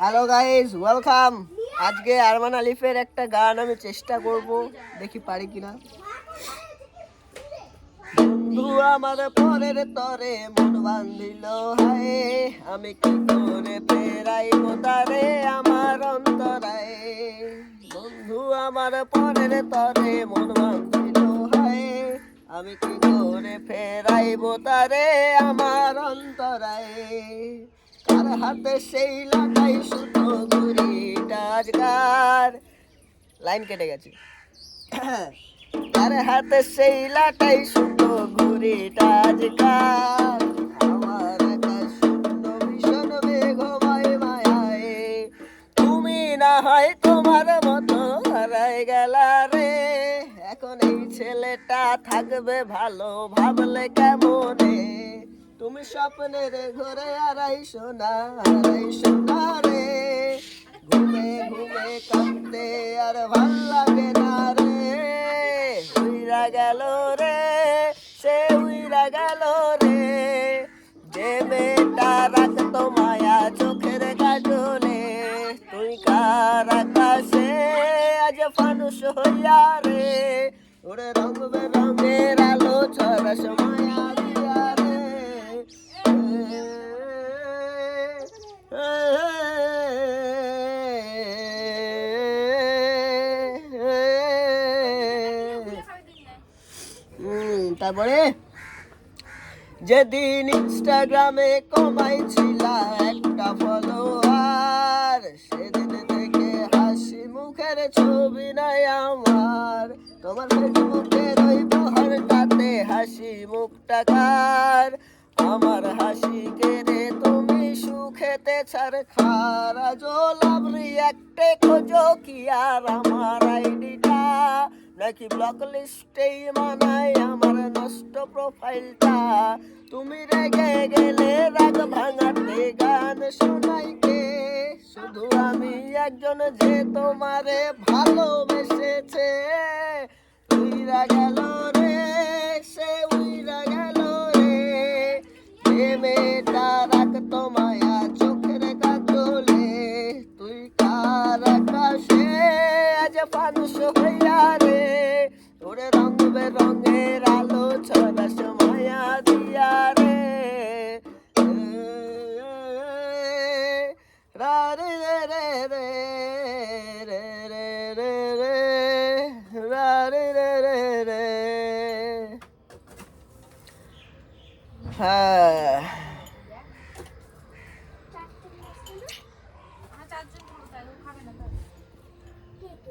Hello guys welcome আজকে আরমান আলিফের একটা গান আমি চেষ্টা করব, দেখি পারি কিনা। বন্ধু আমার পরের তরে মন বান্ধিল, হায়, আমি কি করে ফেরাইব তারে আমার অন্তরায়? বন্ধু, আমার পরের তরে মন বান্ধিল, হায়, আমি কি করে ফেরাইব তারে আমার অন্তরায়? কার হাতে সেই লাগাই সুতো ঘুরি আজকার লাইন কেটে গেছে। তার হাতে সেই লাটাই সুতো ঘুরি আজকাল আমার শূন্য ভীষণ বেগময় মায়ায়। তুমি না হয় তোমার মতো হারাই গেলা রে। এখন এই ছেলেটা থাকবে ভালো, ভাবলে কেমনে? তুমি স্বপ্নে রে ঘরে আড়াইশো না আড়াইশো না রে। ঘুমে ঘুমে কাঁদতে আর ভালো লাগে না রে। উইরা গেল রে, সে উইরা গেল রে। যে মেয়েটা রাখতো মায়া চোখের কাজলে তুই কার আকাশে আজ ফানুষ হইয়া রে? ওরে রঙ বেরঙের তারপরে? যেদিন ইনস্টাগ্রামে কমাইছিল একটা ফলোয়ার সেদিন থেকে হাসি মুখের ছবি নাই আমার। তোমার ফেসবুকের ওই বহরটাতে হাসি মুখটা কার? আমার হাসি কেড়ে তুমি সুখেতে ছাড় খারা। জোলাম রিয়াক্টে খোঁজো কি আর আমার আইডিটা? নাকি ব্লক লিস্টেই মানায় আমার নষ্ট প্রোফাইলটা তুমি রেগে গেলে রাগ ভাঙাতে গান শোনাই কে? শুধু আমি একজন যে তোমারে ভালোবেসেছে। উইরা গেল রে, সে উইরা গেল রে। যে মেয়েটা রাগ মায়া চোখের কাজলে, তুই কার আকাশে আজ রে ওরে রঙ বেরঙের আলো ছড়াস মায়া দিয়া রে, রা, রে রে রে রে রে রে রে রে রে রে রে রে। হ্যাঁ।